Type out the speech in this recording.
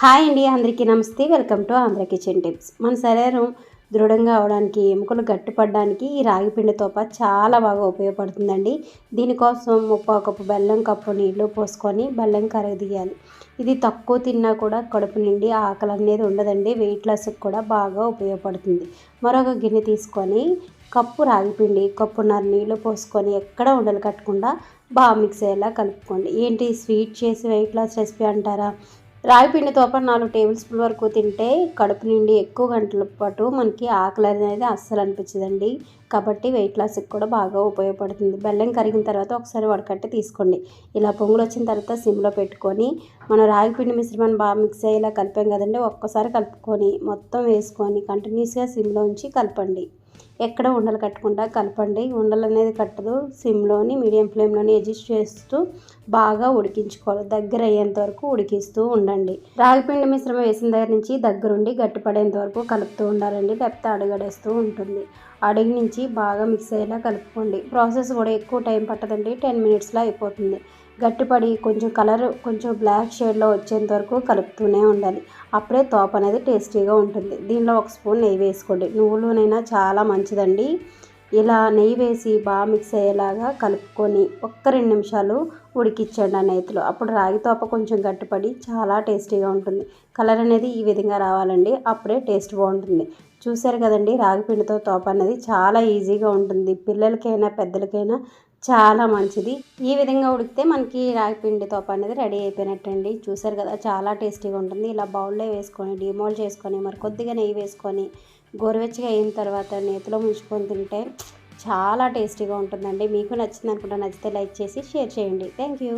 Hi అండి అందరికీ నమస్తే. Welcome to Andhra kitchen tips. మన శరీరం దృఢంగా అవడానికి ఎముకలు గట్టిపడడానికి ఈ రాగి పిండి తోప చాలా బాగా ఉపయోగపడుతుందండి. దీనికోసం ముప్పావు కప్పు బెల్లం కప్పు నీళ్ళు పోసుకొని బెల్లం కరగదీయాలి ఇది తక్కువ తిన్నా కూడా కడుపు నిండి ఆకలి అనేది ఉండదండి. వెయిట్ లాస్కి కూడా బాగా ఉపయోగపడుతుంది. మరొక గిన్నె తీసుకొని కప్పు రాగిపిండి కప్పున్నర నీళ్ళు పోసుకొని ఎక్కడ ఉండలు కట్టకుండా బాగా మిక్స్ అయ్యేలా కలుపుకోండి. ఏంటి స్వీట్ చేసి వెయిట్ లాస్ రెసిపీ అంటారా? రాగి పిండితో పాటు నాలుగు టేబుల్ స్పూన్ వరకు తింటే కడుపు నిండి ఎక్కువ గంటల పాటు మనకి ఆకలి అనేది అస్సలు అనిపించదండి. కాబట్టి వెయిట్ లాస్కి కూడా బాగా ఉపయోగపడుతుంది. బెల్లం కరిగిన తర్వాత ఒకసారి వడకట్టి తీసుకోండి. ఇలా పొంగులు వచ్చిన తర్వాత సిమ్లో పెట్టుకొని మనం రాగి పిండి మిశ్రమాన్ని బాగా మిక్స్ అయ్యేలా కలిపాం కదండి ఒక్కసారి కలుపుకొని మొత్తం వేసుకొని కంటిన్యూస్గా సిమ్లో ఉంచి కలపండి. ఎక్కడ ఉండలు కట్టకుండా కలపండి. ఉండలు అనేది కట్టదు. సిమ్లోని మీడియం ఫ్లేమ్లోని అడ్జస్ట్ చేస్తూ బాగా ఉడికించుకోవాలి. దగ్గర అయ్యేంత వరకు ఉడికిస్తూ ఉండండి. రాగిపిండి మిశ్రమం వేసిన దగ్గర నుంచి దగ్గరుండి గట్టిపడేంత వరకు కలుపుతూ ఉండాలండి. లేకపోతే అడుగడేస్తూ ఉంటుంది. అడుగు నుంచి బాగా మిక్స్ అయ్యేలా కలుపుకోండి. ప్రాసెస్ కూడా ఎక్కువ టైం పట్టదండి. టెన్ మినిట్స్లో అయిపోతుంది. గట్టిపడి కొంచెం కలర్ కొంచెం బ్లాక్ షేడ్లో వచ్చేంత వరకు కలుపుతూనే ఉండాలి. అప్పుడే తోప అనేది టేస్టీగా ఉంటుంది. దీనిలో ఒక స్పూన్ నెయ్యి వేసుకోండి. నువ్వులునైనా చాలా మంచిదండి. ఇలా నెయ్యి వేసి బాగా మిక్స్ అయ్యేలాగా కలుపుకొని ఒక్క రెండు నిమిషాలు ఉడికించండి ఆ నేతిలో. అప్పుడు రాగి తోప కొంచెం గట్టిపడి చాలా టేస్టీగా ఉంటుంది. కలర్ అనేది ఈ విధంగా రావాలండి అప్పుడే టేస్ట్ బాగుంటుంది. చూసారు కదండి రాగి పిండితో తోప అనేది చాలా ఈజీగా ఉంటుంది. పిల్లలకైనా పెద్దలకైనా చాలా మంచిది. ఈ విధంగా ఉడికితే మనకి రాగిపిండి తోప అనేది రెడీ అయిపోయినట్టండి. చూసారు కదా చాలా టేస్టీగా ఉంటుంది. ఇలా బౌల్లో వేసుకొని డిమోల్ చేసుకొని మరి కొద్దిగా నెయ్యి వేసుకొని గోరువెచ్చగా అయిన తర్వాత నేతిలో ముంచుకొని తింటే చాలా టేస్టీగా ఉంటుందండి. మీకు నచ్చింది అనుకుంటా నచ్చితే లైక్ చేసి షేర్ చేయండి. Thank you.